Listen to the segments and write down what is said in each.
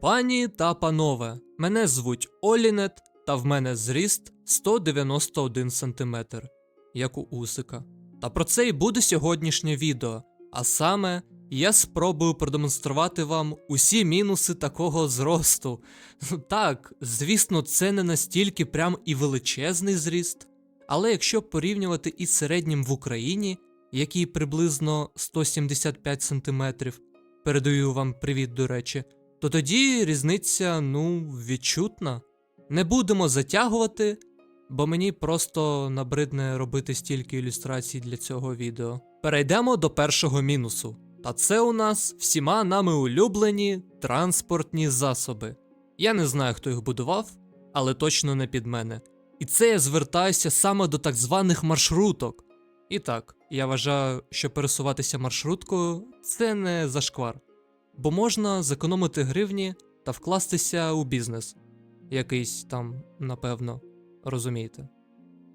Пані та панове, мене звуть Олінет, та в мене зріст 191 см, як у Усика. Та про це і буде сьогоднішнє відео. А саме, я спробую продемонструвати вам усі мінуси такого зросту. Так, звісно, це не настільки прям і величезний зріст. Але якщо порівнювати із середнім в Україні, який приблизно 175 см, передаю вам привіт, до речі, то тоді різниця, ну, відчутна. Не будемо затягувати, бо мені просто набридне робити стільки ілюстрацій для цього відео. Перейдемо до першого мінусу. Та це у нас всіма нами улюблені транспортні засоби. Я не знаю, хто їх будував, але точно не під мене. І це я звертаюся саме до так званих маршруток. І так, я вважаю, що пересуватися маршруткою це не зашквар, бо можна зекономити гривні та вкластися у бізнес. Якийсь там, напевно, розумієте.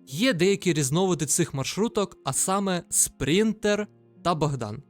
Є деякі різновиди цих маршруток, а саме Спринтер та Богдан.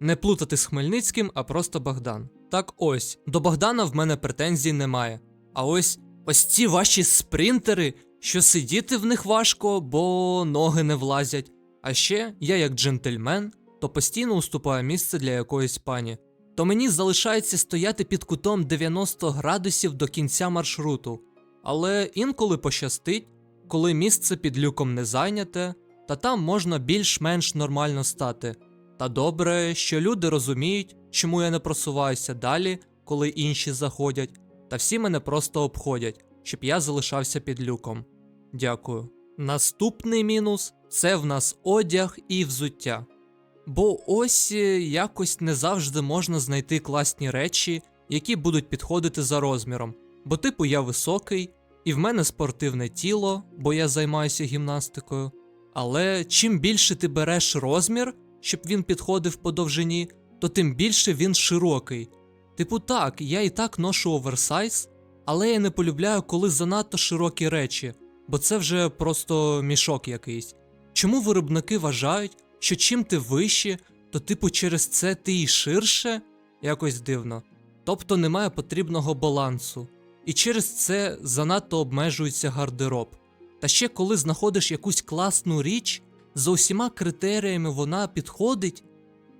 Не плутати з Хмельницьким, а просто Богдан. Так ось, до Богдана в мене претензій немає. А ось ось ці ваші спринтери, що сидіти в них важко, бо ноги не влазять. А ще я, як джентльмен, то постійно уступаю місце для якоїсь пані. То мені залишається стояти під кутом 90 градусів до кінця маршруту. Але інколи пощастить, коли місце під люком не зайняте, та там можна більш-менш нормально стати. Та добре, що люди розуміють, чому я не просуваюся далі, коли інші заходять, та всі мене просто обходять, щоб я залишався під люком. Дякую. Наступний мінус це в нас одяг і взуття. Бо ось е, якось не завжди можна знайти класні речі, які будуть підходити за розміром. Бо, типу, я високий, і в мене спортивне тіло, бо я займаюся гімнастикою. Але чим більше ти береш розмір, щоб він підходив по довжині, то тим більше він широкий. Типу, так, я і так ношу оверсайз, але я не полюбляю, коли занадто широкі речі, бо це вже просто мішок якийсь. Чому виробники вважають, що чим ти вище, то типу через це ти і ширше? Якось дивно. Тобто немає потрібного балансу. І через це занадто обмежується гардероб. Та ще коли знаходиш якусь класну річ, за усіма критеріями вона підходить,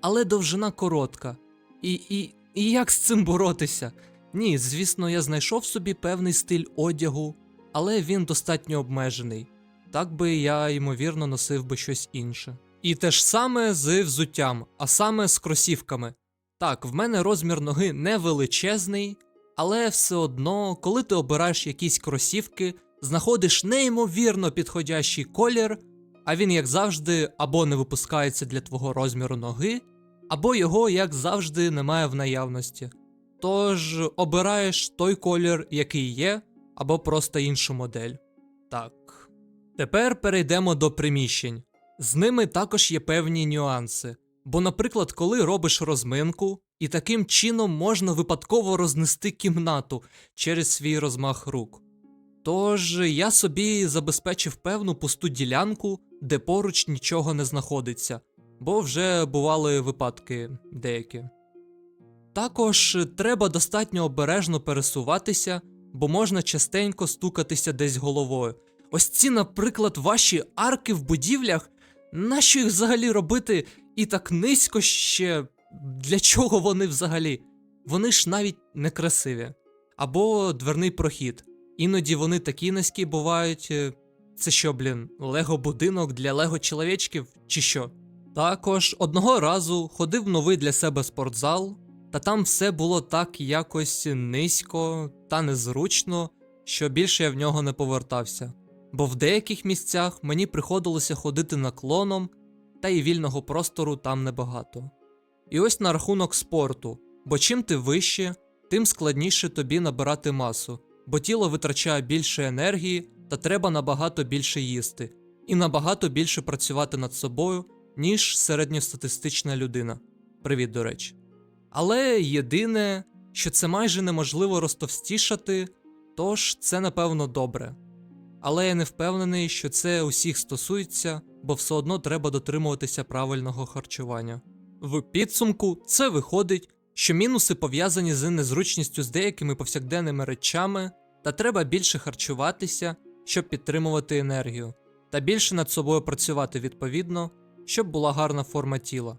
але довжина коротка. І, і, і як з цим боротися? Ні, звісно, я знайшов собі певний стиль одягу, але він достатньо обмежений. Так би я, ймовірно, носив би щось інше. І те ж саме з взуттям, а саме з кросівками. Так, в мене розмір ноги не величезний, але все одно, коли ти обираєш якісь кросівки, знаходиш неймовірно підходящий колір, а він, як завжди, або не випускається для твого розміру ноги, або його, як завжди, немає в наявності. Тож обираєш той колір, який є, або просто іншу модель. Так. Тепер перейдемо до приміщень. З ними також є певні нюанси. Бо, наприклад, коли робиш розминку, і таким чином можна випадково рознести кімнату через свій розмах рук. Тож я собі забезпечив певну пусту ділянку, де поруч нічого не знаходиться, бо вже бували випадки деякі. Також треба достатньо обережно пересуватися, бо можна частенько стукатися десь головою. Ось ці, наприклад, ваші арки в будівлях, нащо їх взагалі робити і так низько ще для чого вони взагалі? Вони ж навіть не красиві. Або дверний прохід. Іноді вони такі низькі бувають. е, Це що, блін, лего будинок для лего чоловічків чи що? Також одного разу ходив новий для себе спортзал, та там все було так якось низько та незручно, що більше я в нього не повертався. Бо в деяких місцях мені приходилося ходити наклоном, та й вільного простору там небагато. І ось на рахунок спорту, бо чим ти вище, тим складніше тобі набирати масу, бо тіло витрачає більше енергії та треба набагато більше їсти, і набагато більше працювати над собою, ніж середньостатистична людина. Привіт, до речі. Але єдине, що це майже неможливо розтовстішати, тож це напевно добре. Але я не впевнений, що це усіх стосується, бо все одно треба дотримуватися правильного харчування. В підсумку це виходить, що мінуси пов'язані з незручністю з деякими повсякденними речами, та треба більше харчуватися, щоб підтримувати енергію, та більше над собою працювати відповідно, щоб була гарна форма тіла.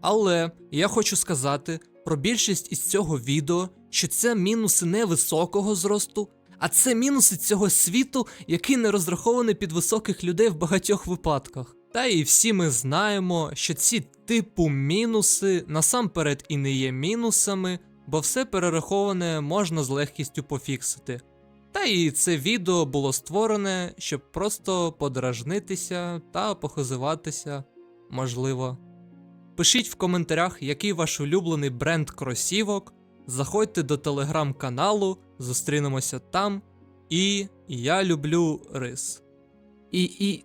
Але я хочу сказати про більшість із цього відео, що це мінуси не високого зросту, а це мінуси цього світу, який не розрахований під високих людей в багатьох випадках. Та і всі ми знаємо, що ці типу мінуси насамперед і не є мінусами, бо все перераховане можна з легкістю пофіксити. Та і це відео було створене, щоб просто подражнитися та похизуватися, можливо. Пишіть в коментарях, який ваш улюблений бренд кросівок. Заходьте до телеграм-каналу, зустрінемося там. І я люблю рис. І, і